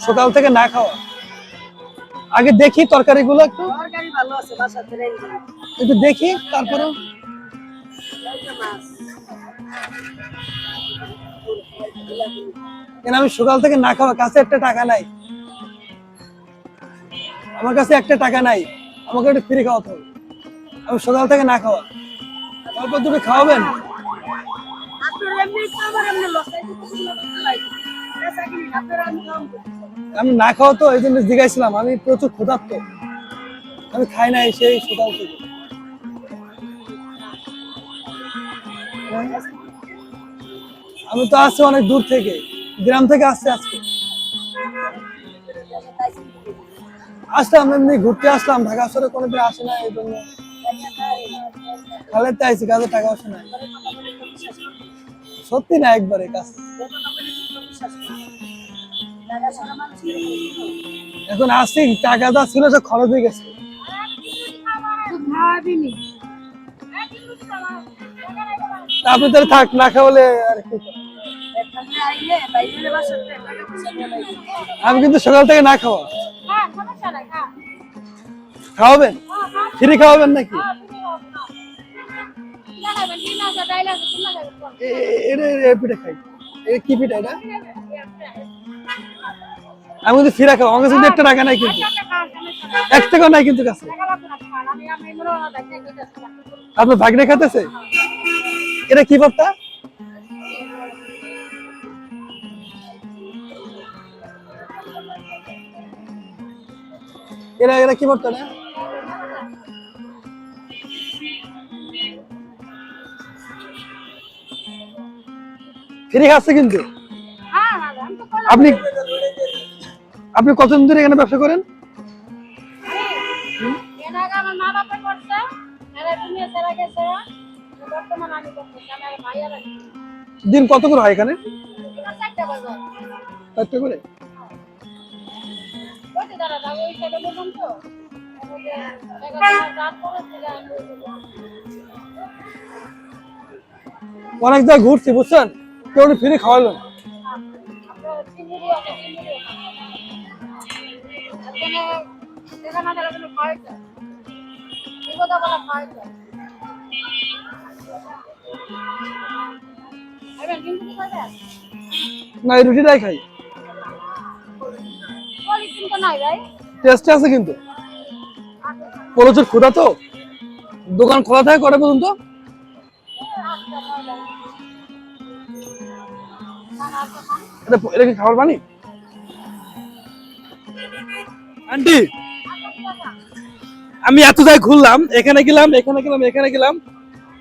সকাল থেকে না খাওয়া? আগে দেখি তরকারিগুলো একটু। তরকারি আছে বাসাতে একটু দেখি তারপরে আমি সকাল থেকে না খাওয়া? কাছে একটা টাকা নাই। আমার কাছে একটা টাকা নাই। আমাকে একটু ফ্রি খাওয়াতে হবে। আমি সকাল থেকে না খাওয়া। অল্প দুটো খাওয়াবেন? কিছু কিছু আমি না খাওয়া তো, এই জন্য জিজ্ঞাসছিলাম আমি প্রচুর ক্ষুধার্ত। আমি খাই নাই, সেই সকাল? আমি তো আসছি অনেক দূর থেকে, গ্রাম থেকে আসছি আজকে। আসলাম, এমনি ঘুরতে আসলাম, ঢাকা শহরে কোনোদিন আসে না এই জন্য। খালেতে আইসি কাজে টাকা আসে না সত্যি না, একবারে কাজ এখন আসছি টাকা যা ছিল সব খরচ হয়ে গেছে। আপনি তাহলে থাক, না খাওয়ালে আর কি আমি কিন্তু সকাল থেকে না খাওয়া। খাওয়াবেন? ফ্রি খাওয়াবেন নাকি? এটা খাই। কি পিঠা এটা? আমি কিন্তু ফিরা খাব আমার কাছে একটা টাকা নাই কিন্তু। এক টাকা নাই কিন্তু কাছে। আপনার ভাগ্নে খাতেছে এটা কি ভর্তা এরা এরা কি ভর্তা না ফ্রি খাচ্ছে কিন্তু। আপনি আপনি কতদিন ধরে এখানে ব্যবসা করেন? দিন কত করে হয় এখানে? অনেক জায়গায় ঘুরছি, বুঝছেন? কেউ ফ্রি খাওয়ালো? না। না এই রুটিটাই খাই। টেস্টে আছে কিন্তু। প্রচুর ক্ষুধা তো? দোকান খোলা থাকে কটা পর্যন্ত? এটা এটা কি খাবার পানি? আন্টি আমি এত জায়গায় ঘুরলাম এখানে গেলাম এখানে গেলাম এখানে গেলাম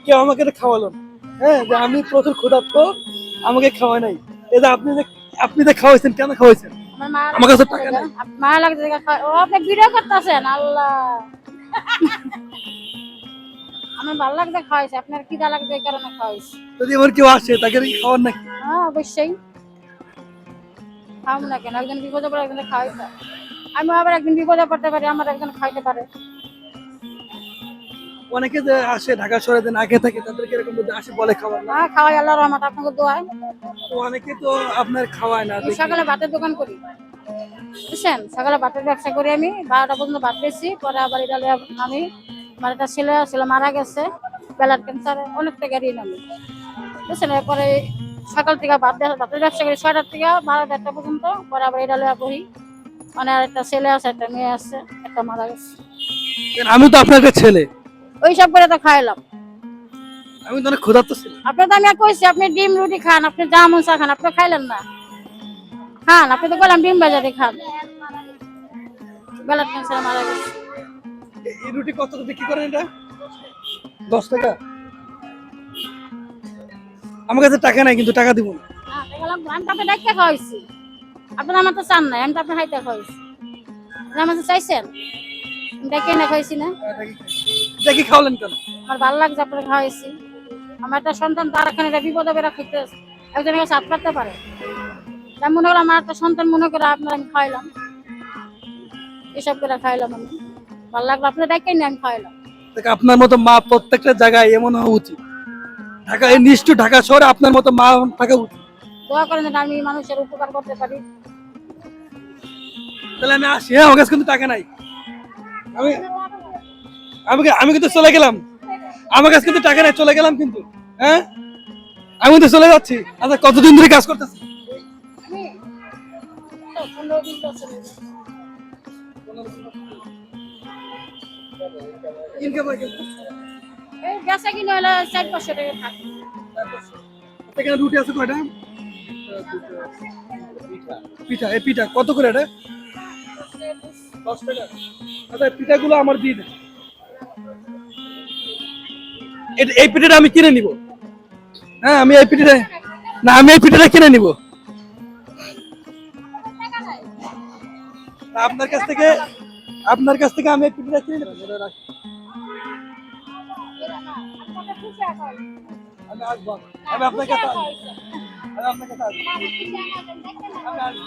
কেউ আমাকে এটা খাওয়ালো হ্যাঁ যে আমি প্রচুর ক্ষুধার্ত আমাকে খাওয়ায় নাই। এটা আপনি যে আপনি যে খাওয়াইছেন কেন খাওয়াইছেন? আমার কাছে টাকা নাই। মায়া লাগছে ও আপনি ভিডিও করতেছেন আল্লাহ। আমার ভালো লাগছে খাওয়াইছে। আপনার খিদা লাগছে এই কারণে খাওয়াইছে। যদি এবার কেউ আসে তাকে খাওয়ার নাকি? হ্যাঁ অবশ্যই। খাওয়াবো না কেন? একজন বিপদে পড়ে একজন খাওয়াইতে আমি আবার একদিন বিপদে পড়তে পারি আমার একজন খাইতে পারে। অনেকে যে আসে ঢাকা শহরে যে না খেয়ে থাকে তাদেরকে এরকম যদি আসে বলে খাবার না। হ্যাঁ খাওয়াই আল্লাহ রহমত আপনাকে দোয়ায় তো অনেকে তো আপনার খাওয়ায় না সকালে ভাতের দোকান করি। বুঝছেন? সকালে ভাতের ব্যবসা করি আমি বারোটা পর্যন্ত ভাত পেয়েছি পরে আবার এটা আমি আমার একটা ছেলে ছিল মারা গেছে বেলার ক্যান্সারে অনেকটা গাড়ি নামি বুঝছেন? এরপরে সকাল থেকে ভাত ভাতের ব্যবসা করি ছয়টার থেকে বারো দেড়টা পর্যন্ত পরে আবার এটা লইয়া বহি মানে আর একটা ছেলে আছে একটা মেয়ে আছে একটা মারা গেছে। আমি তো আপনাকে ছেলে। ওই সব করে তো খাইলাম। আমি তো অনেক ক্ষুধার্ত ছিলাম আপনি তো আমি কইছি আপনি ডিম রুটি খান আপনি জামুন চা খান আপনি খাইলেন না। খান আপনি তো বললাম ডিম বাজারে খান। বেলার ক্যান্সারে মারা গেছে। এই রুটি কত বিক্রি করেন এটা? দশ টাকা? আমার কাছে টাকা নাই কিন্তু টাকা দিব হ্যাঁ, আপনার খাওয়াইছি। আমার তো চান নাই আমি তো আপনার হাইতে খাওয়াইছি। আমার চাইছেন। আমি না খাইছি না। এটা খাওয়ালেন কেন? আমার ভালো লাগছে আপনার খাওয়াইছি। আমার একটা সন্তান তার এখানে একটা বিপদে বেড়া খাইতে একজনের কাছে হাত পাততে পারে। মনে করলাম আমার একটা সন্তান মনে করে আপনার আমি খাইলাম। এসব করে খাইলাম আমি। ভালো লাগল। আপনার ডাকে নিয়ে আমি খাইলাম দেখ, আপনার মতো মা প্রত্যেকটা জায়গায় এমন হওয়া উচিত। ঢাকা এই নিষ্ঠুর ঢাকা শহরে আপনার মতো মা থাকা উচিত। দোয়া করেন যেন আমি মানুষের উপকার করতে পারি। তাহলে আমি আসি হ্যাঁ আমার কাছে কিন্তু টাকা নাই। আমি আমি আমি কিন্তু চলে গেলাম। আমার কাছে কিন্তু টাকা নাই চলে গেলাম কিন্তু। হ্যাঁ? আমি কিন্তু চলে যাচ্ছি। আচ্ছা কতদিন ধরে কাজ করতেছি পনেরো হয়েছে। ইনকাম হয় কিন্তু। এই বেচা কিনে হলে চার পাঁচশো টাকা থাকে। এখানে রুটি আছে কয়টা? পিঠা এই পিঠা কত করে এটা? দশ টাকা। আচ্ছা পিঠাগুলো আমার দিয়ে দেন এই পিঠাটা আমি কিনে নিব। হ্যাঁ আমি এই পিঠাটা না আমি এই পিঠাটা কিনে নিব। আপনার কাছ থেকে আপনার কাছ থেকে আমি এই পিঠাটা কিনে নেব এটা রাখি। আমি আসব আমি আপনার কাছে আসব আমি আপনার কাছে আসব আমি আসব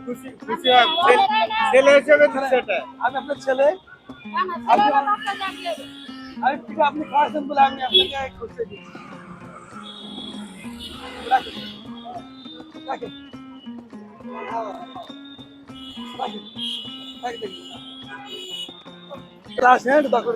খুশি খুশি হয় ছেলে- ছেলে হিসেবে দিচ্ছে এটা আমি আপনার ছেলে আমি পিঠা আপনি খাওয়াছেন বলে আমি আপনাকে খুঁজতে দিচ্ছি রাখেন। রাখেন। রাখেন। রাখেন। হ্যান্ড দখল